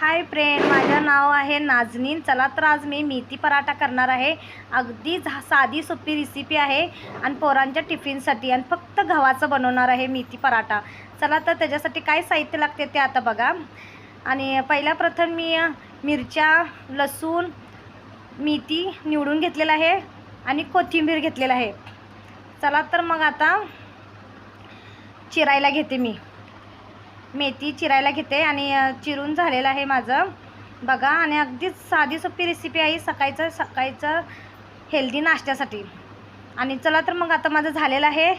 Hi friend माझं नाव आहे नाजनीन. चला तर आज मी मेथी पराठा करणार आहे. अगदी झा साधी सोपी रेसिपी आहे आणि पोरांच्या टिफिनसाठी आणि फक्त गव्हाचं बनवणार आहे मेथी पराठा. चला तर त्याच्यासाठी काय साहित्य लागते ते आता बघा. आणि पहिल्या प्रथम मी मिरच्या लसूण मेथी निवडून घेतलेलं आहे आणि कोथिंबीर घेतलेलं आहे. चला तर मग आता चिरायला घेते मी. मेथी चिरायला घेते आणि चिरून झालेलं आहे माझं. बघा आणि अगदीच साधी सोपी रेसिपी आहे सकाळचं सकाळचं हेल्दी नाश्त्यासाठी. आणि चला तर मग आता माझं झालेलं आहे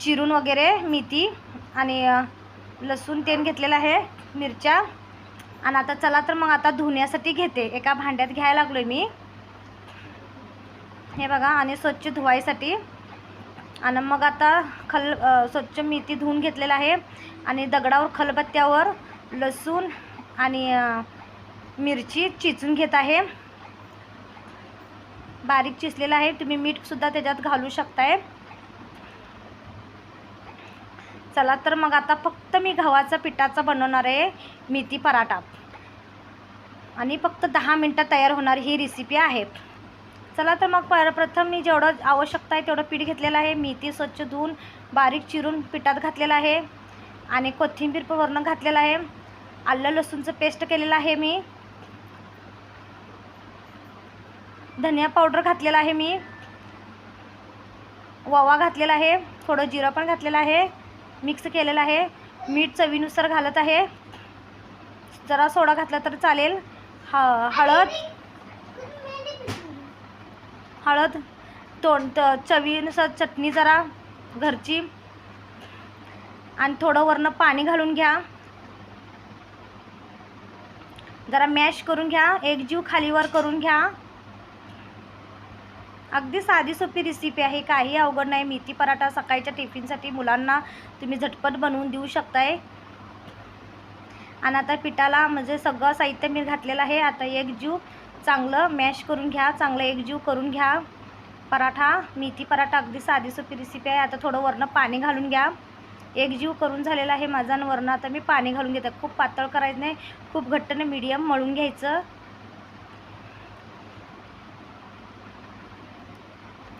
चिरून वगैरे मेथी आणि लसूण तेल घेतलेलं आहे मिरच्या. आणि आता चला तर मग आता धुण्यासाठी घेते. एका भांड्यात घ्यायला लागलो मी. हे बघा आणि स्वच्छ धुवायसाठी आणि मग आता खल स्वच्छ मेथी धुवून घेतलेलं आहे. आणि दगडावर खलबत्त्यावर लसूण आणि मिरची चिचून घेत आहे. बारीक चिचलेलं आहे. तुम्ही मीठसुद्धा त्याच्यात घालू शकताय. चला तर मग आता फक्त मी गव्हाचा पिठाचा बनवणार आहे मेथी पराठा. आणि फक्त दहा मिनटं तयार होणारी ही रेसिपी आहे. चला तर मग प्रथम मी जेवढं आवश्यकता आहे तेवढं पीठ घेतलेलं आहे. मेथी स्वच्छ धुवून बारीक चिरून पिठात घातलेलं आहे. आणि कोथिंबीर पण वरनं घातलेलं आहे. आलं लसूणचं पेस्ट केलेलं आहे मी. धनिया पावडर घातलेला आहे मी. ओवा घातलेला आहे. थोडं जिरं पण घातलेलं आहे. मिक्स केलेलं आहे. मीठ चवीनुसार घालत आहे. जरा सोडा घातला तर चालेल. ह हळद. हळद तोंड चवीनुसार चटणी जरा घरची. आणि थोडं वरनं पाणी घालून घ्या. जरा मॅश करून घ्या एक जीव खालीवर करून घ्या. अगदी साधी सोपी रेसिपी आहे काही अवघड नाही. मेथी पराठा सकाळच्या टिफिनसाठी मुलांना तुम्ही झटपट बनवून देऊ शकताय. आणि आता पिठाला म्हणजे सगळं साहित्य मी घातलेलं आहे. आता एक जीव चांगलं मॅश करून घ्या चांगलं एकजीव करून घ्या. पराठा मेथी पराठा अगदी साधी सोपी रेसिपी आहे. आता थोडं वरनं पाणी घालून घ्या. एकजीव करून झालेला आहे माझा आणि वरनं आता मी पाणी घालून घेते. खूप पातळ करायचं नाही खूप घट्ट नाही मीडियम मळून घ्यायचं.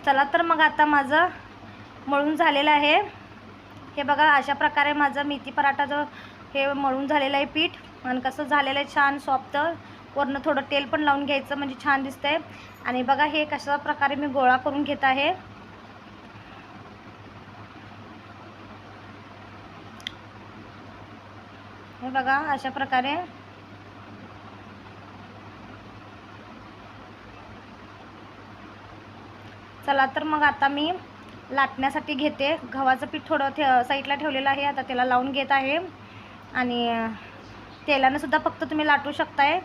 चला तर मग आता माझं मळून झालेलं आहे. हे बघा अशा प्रकारे माझं मेथी पराठाचं हे मळून झालेलं आहे पीठ. आणि कसं झालेलं आहे छान सॉफ्ट वरनं थोडं तेल पण लावून घ्यायचं म्हणजे छान दिसतंय. आणि बघा हे कशा प्रकारे मी गोळा करून घेत आहे. हे बघा अशा प्रकारे. चला तर मग आता मी लाटण्यासाठी घेते. गव्हाचं पीठ थोडं थे साईडला ठेवलेलं आहे आता त्याला लावून घेत आहे. आणि अं, तेलानं सुद्धा फक्त तुम्ही लाटू शकताय.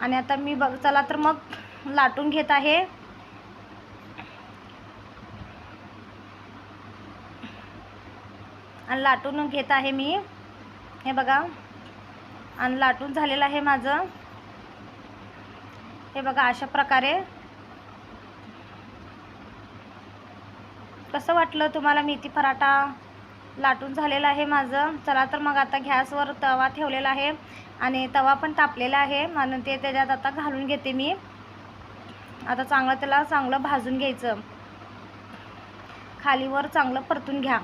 आणि आता मी बघ चला तर मग लाटून घेत आहे. आणि लाटून घेत आहे मी. हे बघा. आणि लाटून झालेलं आहे माझं. हे बघा अशा प्रकारे. कसं वाटलं तुम्हाला मेथी पराठा? लाटून झालेलं आहे माझं. चला तर मग आता गॅसवर तवा ठेवलेला आहे आणि तवा पण तापलेला आहे. आणि ते त्याच्यात आता घालून घेते मी. आता चांगलं त्याला चांगलं भाजून घ्यायचं. खालीवर चांगलं परतून घ्या.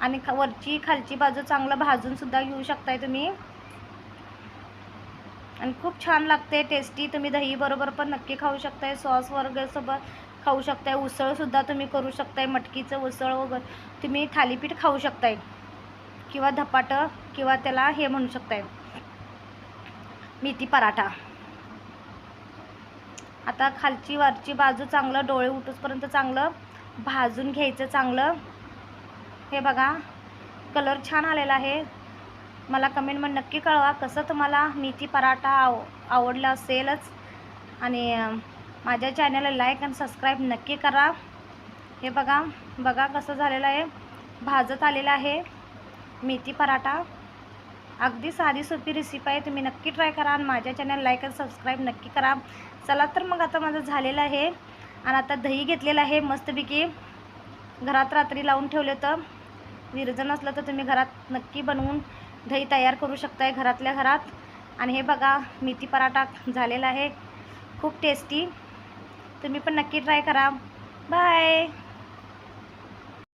आणि वरची खालची बाजू चांगलं भाजून सुद्धा घेऊ शकताय तुम्ही. आणि खूप छान लागते टेस्टी तुम्ही दही बरोबर पण नक्की खाऊ शकताय. सॉस वर्गसोबत सोबत खाऊ शकताय उसळसुद्धा तुम्ही करू शकताय मटकीचं उसळ वगैरे. तुम्ही थालीपीठ खाऊ शकताय किंवा धपाटं किंवा त्याला हे म्हणू शकताय. मेथी पराठा. आता खालची वरची बाजू चांगलं डोळे उठूसपर्यंत चांगलं भाजून घ्यायचं चांगलं. हे बघा कलर छान आलेला आहे. मला कमेंटमध्ये नक्की कळवा कसं तुम्हाला मेथी पराठा आव आवडला असेलच. आणि माझ्या चॅनलला लाईक आणि सबस्क्राईब नक्की करा. हे बघा बघा कसं झालेलं आहे. भाजत आलेलं आहे मेथी पराठा. अगदी साधी सोपी रेसिपी आहे तुम्ही नक्की ट्राय करा आणि माझ्या चॅनल लाईक आणि सबस्क्राईब नक्की करा. चला तर मग आता माझं झालेलं आहे. आणि आता दही घेतलेलं आहे मस्तपैकी. घरात रात्री लावून ठेवले तर विरजन असलं तर तुम्ही घरात नक्की बनवून दही तयार करू शकताय घरातल्या घरात. आणि हे बघा मेथी पराठा झालेला आहे. खूप टेस्टी तुम्ही पण नक्की ट्राय करा. बाय